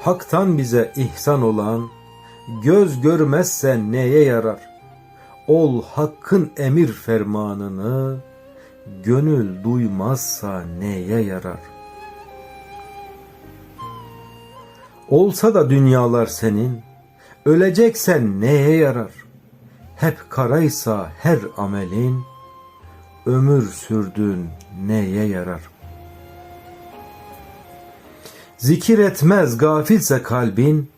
Hak'tan bize ihsan olan, göz görmezse neye yarar? Ol Hakk'ın emir fermanını, gönül duymazsa neye yarar? Olsa da dünyalar senin, öleceksen neye yarar? Hep karaysa her amelin, ömür sürdün neye yarar? Zikir etmez gafilse kalbin,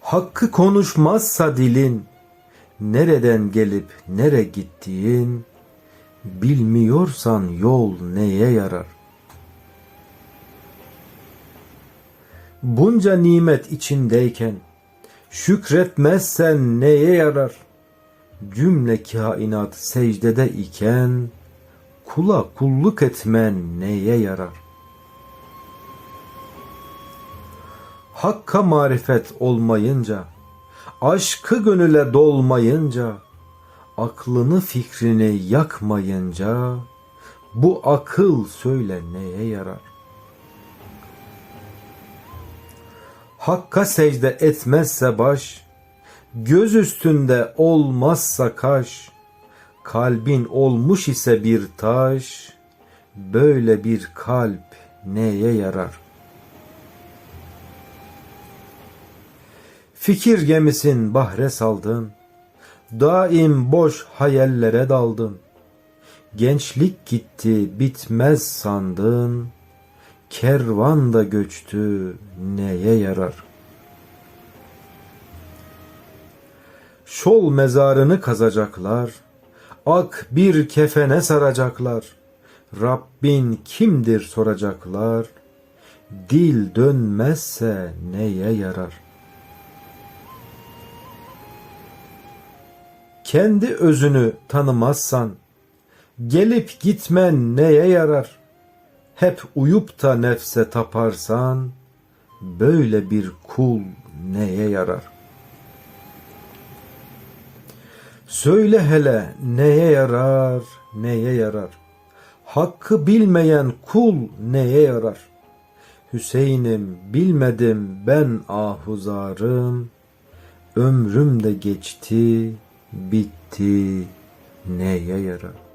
hakkı konuşmazsa dilin, nereden gelip nere gittiğin, bilmiyorsan yol neye yarar? Bunca nimet içindeyken, şükretmezsen neye yarar? Cümle kainat secdede iken, kula kulluk etmen neye yarar? Hakka marifet olmayınca, aşkı gönüle dolmayınca, aklını fikrini yakmayınca, bu akıl söyle neye yarar? Hakka secde etmezse baş, göz üstünde olmazsa kaş, kalbin olmuş ise bir taş, böyle bir kalp neye yarar? Fikir gemisin bahre saldın, daim boş hayallere daldın. Gençlik gitti bitmez sandın, kervan da göçtü neye yarar? Şol mezarını kazacaklar, ak bir kefene saracaklar. Rabbin kimdir soracaklar, dil dönmezse neye yarar?'' Kendi özünü tanımazsan, gelip gitmen neye yarar? Hep uyup da nefse taparsan, böyle bir kul neye yarar? Söyle hele neye yarar, neye yarar? Hakkı bilmeyen kul neye yarar? Hüseyin'im bilmedim ben ahuzarım, ömrüm de geçti, bitti neye yarar?